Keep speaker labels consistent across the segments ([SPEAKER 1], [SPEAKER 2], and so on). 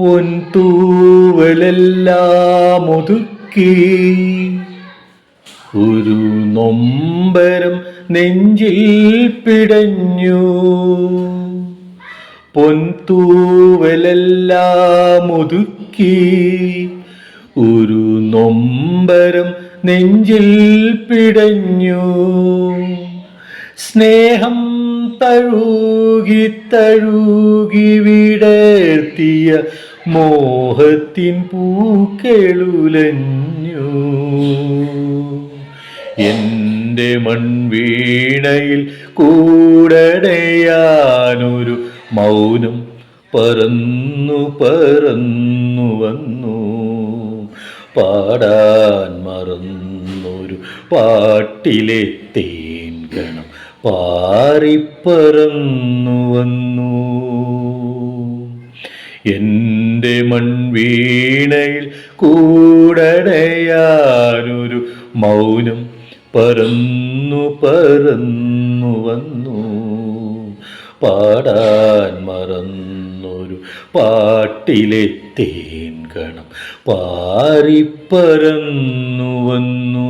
[SPEAKER 1] പൊൻതൂവലെല്ലാം ഒതുക്കി. ഒരു നൊമ്പരം നെഞ്ചിൽ പിടഞ്ഞു. പൊൻതൂവലെല്ലാം ഒതുക്കി. ഒരു നൊമ്പരം നെഞ്ചിൽ പിടഞ്ഞു. സ്നേഹം തഴുകി തഴുകി വിടർത്തിയ മോഹത്തിൻ പൂക്കെളുലഞ്ഞു എന്റെ മൺവീണയിൽ കൂടടയാനൊരു മൗനം പറന്നു പറന്നു വന്നു. പാടാൻ മറന്നൊരു പാട്ടിലെ തേൻ ഗണം പാറിപ്പറന്നു വന്നു. എന്റെ മൺവീണയിൽ കൂടടയാനൊരു മൗനം പറന്നു പറന്നു വന്നു. പാടാൻ മറന്നൊരു പാട്ടിലെ തേൻ ഗണം പാറിപ്പറന്നു വന്നു.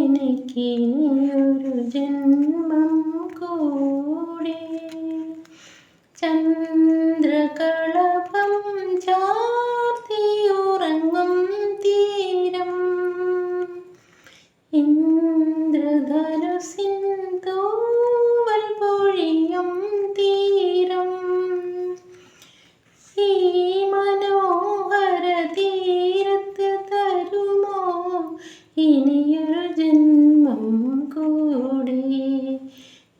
[SPEAKER 2] എനിക്കിനിയൊരു ജന്മം കൂടി. ചന്ദ്രകളഭം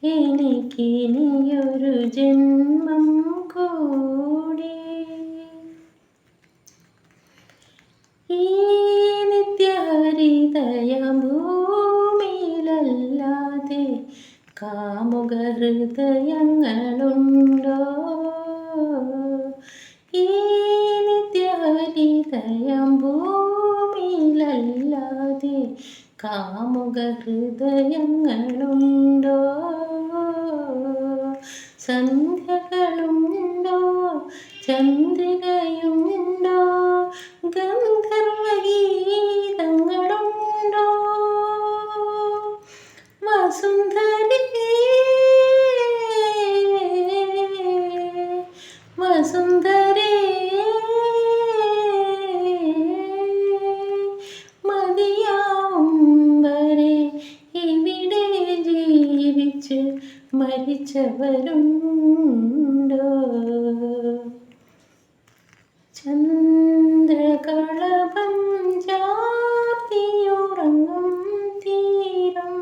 [SPEAKER 2] എനിക്കിനിയൊരു ജന്മം കൂടി. ഈ നിത്യഹരിതയ ഭൂമിയിലല്ലാതെ ഈ നിത്യഹരിതയം ഭൂമിയിലല്ലാതെ സന്ധ്യകളുണ്ടോ ചന്ദ്രികയുണ്ടോ? ഗന്ധർവഗീതങ്ങളുണ്ടോ വസുന്ധരി വസുന്ധരി മതിയാവും വരെ ഇവിടെ ജീവിച്ച് മരിച്ചവരുണ്ടോ ചന്ദ്രകളഭം ചാർത്തിയുറങ്ങും തീരം.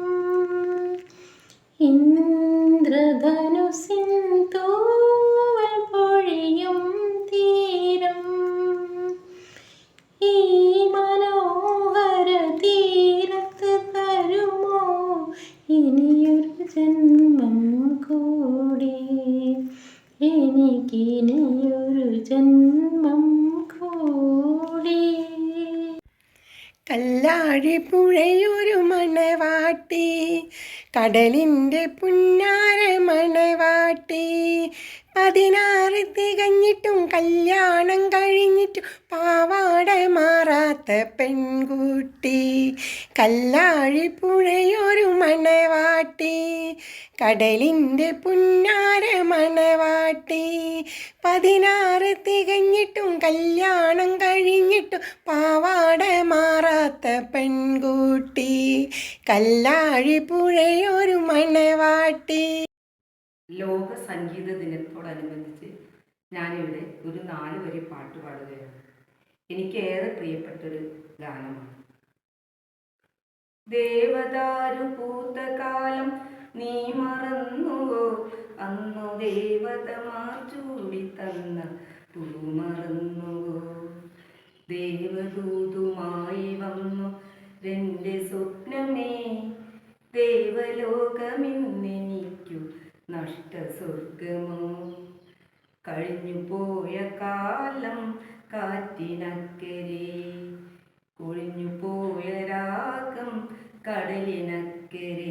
[SPEAKER 2] ഇന്ദ്രധനുസിൻ
[SPEAKER 3] കല്ലാഴി പുഴയൊരു മണവാട്ടി. കടലിന്റെ പുന്നാര മണവാട്ടി. പതിനാറ് തികഞ്ഞിട്ടും കല്യാണം കഴിഞ്ഞിട്ടും പാവാട മാറാത്ത പെൺകുട്ടി. കല്ലാഴി പുഴയൊരു മണവാട്ടി. കടലിന്റെ പുന്നാര മണവാട്ടി. പതിനാറ് തികഞ്ഞിട്ടും കല്യാണം കഴിഞ്ഞിട്ടും പാവാട മാറാത്ത പെൺകുട്ടി. കല്ലാഴി പുഴയൊരു മണവാട്ടി.
[SPEAKER 4] ലോക സംഗീത ദിനത്തോടനുബന്ധിച്ച് ഞാനിവിടെ ഒരു നാല് വരി പാട്ട് പാടുകയാണ്. എനിക്ക് ഏറെ പ്രിയപ്പെട്ടൊരു ഗാനമാണ്. ദേവദാരു പൂത്ത കാലം നീ മറന്നുവോ? അന്നു ദേവതമാർ ചൂടി തന്ന പൂ മറന്നുവോ? ദേവദൂതുമായി വന്നു രണ്ട് സ്വപ്നമേ. ദേവലോകമിന്നെനിക്കു നഷ്ടസ്വർഗമോ കഴിഞ്ഞു പോയ കാലം കാറ്റിനക്കരെ. കൊഴിഞ്ഞു പോയ രാഗം കടലിനക്കരെ.